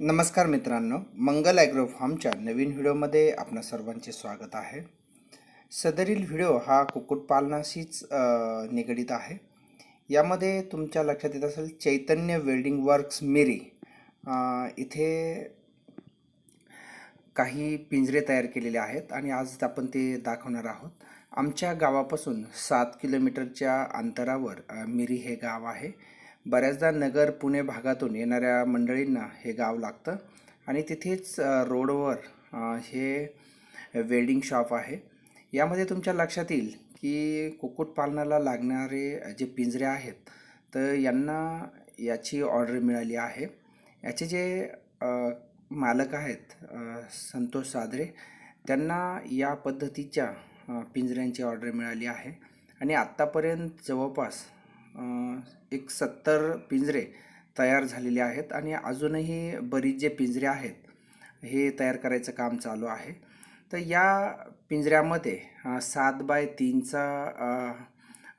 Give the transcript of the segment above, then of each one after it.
नमस्कार मित्रांनो मंगल ॲग्रो फार्मच्या नवीन व्हिडिओमध्ये आपणा सर्वांचे स्वागत आहे. सदरील व्हिडिओ हा कुक्कुटपालनाशीच निगडीत आहे. यामध्ये तुमच्या लक्षात येत असेल चैतन्य वेल्डिंग वर्क्स मिरी. इथे काही पिंजरे तयार केलेले आहेत आणि आज आपण ते दाखवणार आहोत. आमच्या गावापासून सात किलोमीटरच्या अंतरावर मिरी हे गाव आहे. बऱ्याचदा नगर पुणे भागातून येणाऱ्या मंडळींना हे गाव लागतं. आणि तिथेच रोडवर हे वेल्डिंग शॉप आहे. यामध्ये तुमच्या लक्षात येईल की कुक्कुटपालनाला लागणारे जे पिंजरे आहेत तर यांना याची ऑर्डर मिळाली आहे. याचे जे मालक आहेत संतोष सादरे त्यांना या पद्धतीच्या पिंजऱ्यांची ऑर्डर मिळाली आहे. आणि आत्तापर्यंत जवळपास एक सत्तर पिंजरे तयार झालेले आहेत आणि अजूनही बरीच जे पिंजरे आहेत हे तयार करायचं काम चालू आहे. तर या पिंजऱ्यामध्ये सात बाय तीनचा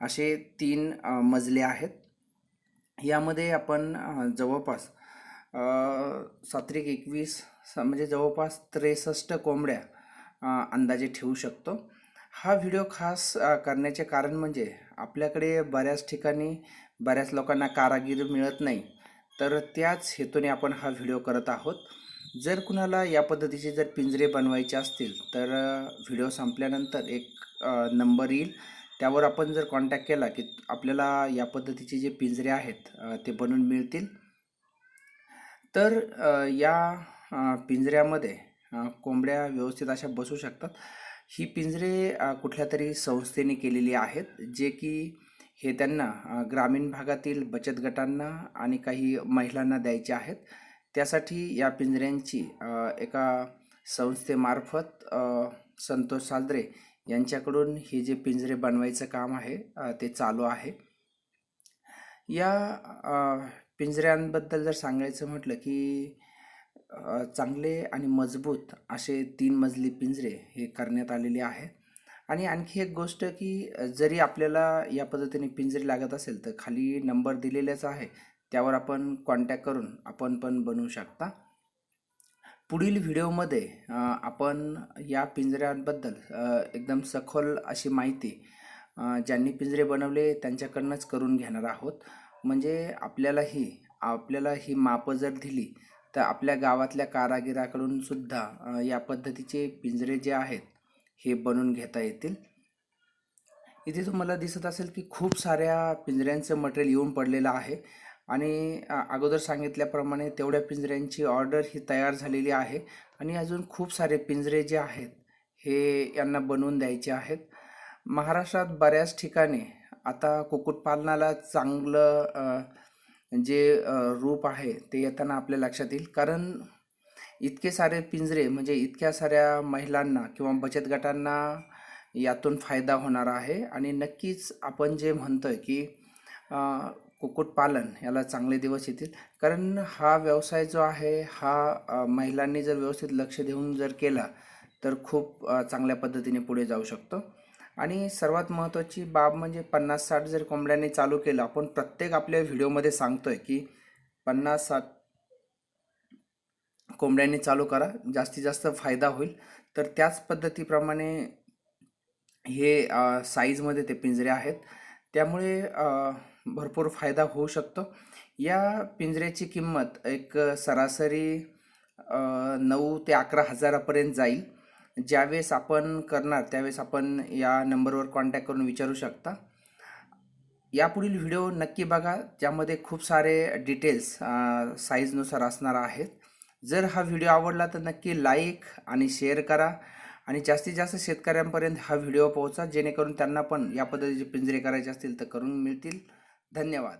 असे तीन मजले आहेत. यामध्ये आपण जवळपास सात्रिक एकवीस स- म्हणजे जवळपास त्रेसष्ट कोंबड्या अंदाजे ठेवू शकतो. हा व्हिडिओ खास करण्याचे कारण म्हणजे आपल्याकडे बऱ्याच ठिकाणी बऱ्याच लोकांना कारागीर मिळत नाही. तर त्याच हेतूने आपण हा व्हिडिओ करत आहोत. जर कुणाला या पद्धतीचे जर पिंजरे बनवायचे असतील तर व्हिडिओ संपल्यानंतर एक नंबर येईल. त्यावर आपण जर कॉन्टॅक्ट केला की आपल्याला या पद्धतीचे जे पिंजरे आहेत ते बनवून मिळतील. तर या पिंजऱ्यामध्ये कोंबड्या व्यवस्थित अशा बसू शकतात. ही पिंजरे कुठल्या तरी संस्थेने केलेली आहेत जे की हे त्यांना ग्रामीण भागातील बचत गटांना आणि काही महिलांना द्यायचे आहेत. त्यासाठी या पिंजऱ्यांची एका संस्थेमार्फत संतोष सालद्रे यांच्याकडून हे जे पिंजरे बनवायचं काम आहे ते चालू आहे. या पिंजऱ्यांबद्दल जर सांगायचं म्हटलं की चांगले आणि मजबूत असे तीन मजली पिंजरे हे करण्यात आलेले आहे. आणि आणखी एक गोष्ट की जरी आपल्याला या पद्धतीने पिंजरे लागत असेल तर खाली नंबर दिलेलाच आहे. त्यावर आपण कॉन्टॅक्ट करून आपण पण बनवू शकता. पुढील व्हिडिओमध्ये आपण या पिंजऱ्यांबद्दल एकदम सखोल अशी माहिती ज्यांनी पिंजरे बनवले त्यांच्याकडनंच करून घेणार आहोत. म्हणजे आपल्यालाही आपल्याला ही मापं जर दिली तर आपल्या गावातल्या कारागिराकडून सुद्धा या पद्धतीचे पिंजरे जे आहेत हे बनवून घेता येतील. इथे तुम्हाला दिसत असेल की खूप साऱ्या पिंजऱ्यांचं मटेरियल येऊन पडलेलं आहे. आणि अगोदर सांगितल्याप्रमाणे तेवढ्या पिंजऱ्यांची ऑर्डर ही तयार झालेली आहे. आणि अजून खूप सारे पिंजरे जे आहेत हे यांना बनवून द्यायचे आहेत. महाराष्ट्रात बऱ्याच ठिकाणी आता कुक्कुटपालनाला चांगलं जे रूप आहे ते येताना आपल्या लक्षात येईल. कारण इतके सारे पिंजरे म्हणजे इतक्या साऱ्या महिलांना किंवा बचत गटांना यातून फायदा होणार आहे. आणि नक्कीच आपण जे म्हणतोय की कुक्कुटपालन याला चांगले दिवस येतील. कारण हा व्यवसाय जो आहे हा महिलांनी जर व्यवस्थित लक्ष देऊन जर केला तर खूप चांगल्या पद्धतीने पुढे जाऊ शकतो. आणि सर्वात महत्त्वाची बाब म्हणजे पन्नास साठ जर कोंबड्यांनी चालू केलं आपण प्रत्येक आपल्या व्हिडिओमध्ये सांगतोय की पन्नास साठ कोंबड्यांनी चालू करा जास्तीत जास्त फायदा होईल. तर त्याच पद्धतीप्रमाणे हे साईजमध्ये ते पिंजरे आहेत. त्यामुळे भरपूर फायदा होऊ शकतो. या पिंजऱ्याची किंमत एक सरासरी नऊ ते अकरा हजारापर्यंत जाईल. ज्यावेळेस आपण करणार त्यावेळेस आपण या नंबरवर कॉन्टॅक्ट करून विचारू शकता. यापुढील व्हिडिओ नक्की बघा ज्यामध्ये खूप सारे डिटेल्स साईजनुसार असणार आहेत. जर हा व्हिडिओ आवडला तर नक्की लाईक आणि शेअर करा आणि जास्तीत जास्त शेतकऱ्यांपर्यंत हा व्हिडिओ पोहोचा जेणेकरून त्यांना पण या पद्धतीचे पिंजरे करायचे असतील तर करून मिळतील. धन्यवाद.